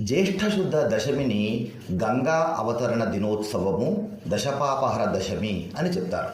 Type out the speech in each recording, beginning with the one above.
జ్యేష్ఠశుద్ధ దశమిని గంగా అవతరణ దినోత్సవము దశపాపహర దశమి అని చెప్తారు.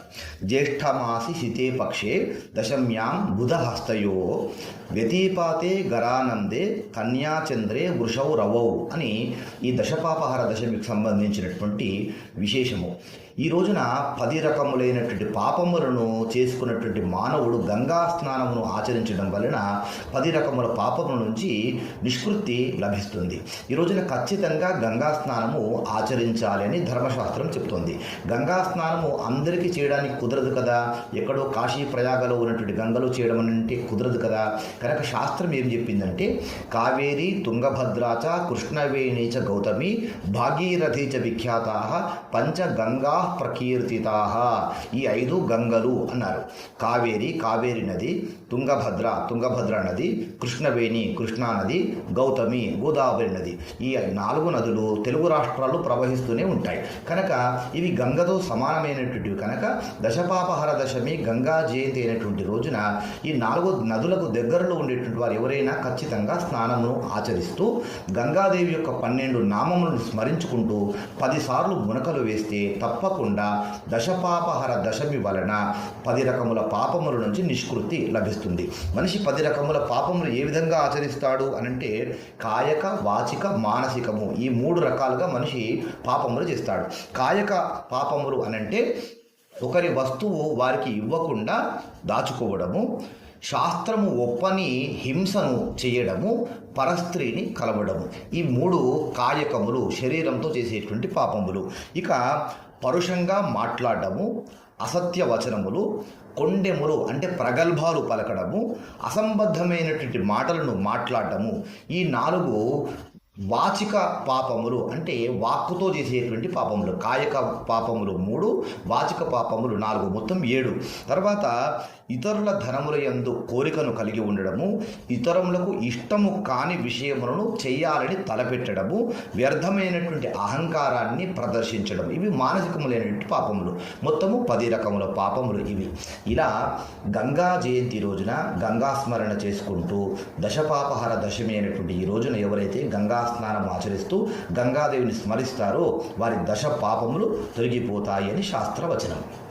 జ్యేష్ఠమాసి శితే పక్షే దశమ్యాం బుధహస్తయో వ్యతిపాతే గరానందే కన్యాచంద్రే వృషౌ రవౌ అని ఈ దశపాపహర దశమికి సంబంధించినటువంటి విశేషము. ఈ రోజున పది రకములైనటువంటి పాపములను చేసుకున్నటువంటి మానవుడు గంగా స్నానమును ఆచరించడం వలన పది రకముల పాపముల నుంచి నిష్కృతి లభిస్తుంది. ఈ రోజున ఖచ్చితంగా గంగా స్నానము ఆచరించాలని ధర్మశాస్త్రం చెప్తుంది. గంగా స్నానము అందరికీ చేయడానికి కుదరదు కదా? ఎక్కడో కాశీ ప్రయాగలో ఉన్నటువంటి గంగలో చేయడం అంటే కుదరదు కదా? కనుక శాస్త్రం ఏం చెప్పిందంటే కావేరి తుంగభద్రాచ కృష్ణవేణి చ గౌతమి భాగీరథి చ విఖ్యాత పంచ గంగా ప్రకీర్తితా. ఈ ఐదు గంగలు అన్నారు. కావేరి కావేరి నది తుంగభద్ర తుంగభద్ర నది కృష్ణవేణి కృష్ణా నది గౌతమి గోదావరి నది. ఈ నాలుగు నదులు తెలుగు రాష్ట్రాలు ప్రవహిస్తూనే ఉంటాయి. కనుక ఇవి గంగతో సమానమైనటువంటివి. కనుక దశపాపహర దశమి గంగా జయంతి అయినటువంటి రోజున ఈ నాలుగు నదులకు దగ్గరలో ఉండేటువంటి వారు ఎవరైనా ఖచ్చితంగా స్నానమును ఆచరిస్తూ గంగాదేవి యొక్క పన్నెండు నామములను స్మరించుకుంటూ పదిసార్లు మునకలు వేస్తే తప్పకుండా దశపాపహర దశమి వలన పది రకముల పాపముల నుంచి నిష్కృతి లభిస్తుంది. మనిషి పది రకముల పాపములు ఏ విధంగా ఆచరిస్తాడు అనంటే కాయక వాచిక మానసికము ఈ మూడు రకాలుగా మనిషి పాపములు చేస్తాడు. కాయక పాపములు అనంటే ఒకరి వస్తువు వారికి ఇవ్వకుండా దాచుకోవడము శాస్త్రము ఒప్పని హింసను చేయడము పరస్త్రీని కలవడము. ఈ మూడు కాయకములు శరీరంతో చేసేటువంటి పాపములు. ఇక పరుషంగా మాట్లాడము అసత్య వచనములు కొండెములు అంటే ప్రగల్భాలు పలకడము అసంబద్ధమైనటువంటి మాటలను మాట్లాడటము ఈ నాలుగు వాచిక పాపములు అంటే వాక్కుతో చేసేటువంటి పాపములు కాయక పాపములు మూడు వాచిక పాపములు నాలుగు మొత్తం ఏడు. తర్వాత ఇతరుల ధనముల యందు కోరికను కలిగి ఉండడము ఇతరులకు ఇష్టము కాని విషయములను చేయాలని తలపెట్టడము వ్యర్థమైనటువంటి అహంకారాన్ని ప్రదర్శించడం. ఇవి మానసికములైనటువంటి పాపములు. మొత్తము పది రకముల పాపములు ఇవి. ఇలా గంగా జయంతి రోజున గంగా స్మరణ చేసుకుంటూ దశపాపహర దశమి ఈ రోజున ఎవరైతే గంగా స్నానం ఆచరిస్తూ గంగాదేవిని స్మరిస్తారో. వారి దశ పాపములు తొలగిపోతాయి అని శాస్త్రవచనం.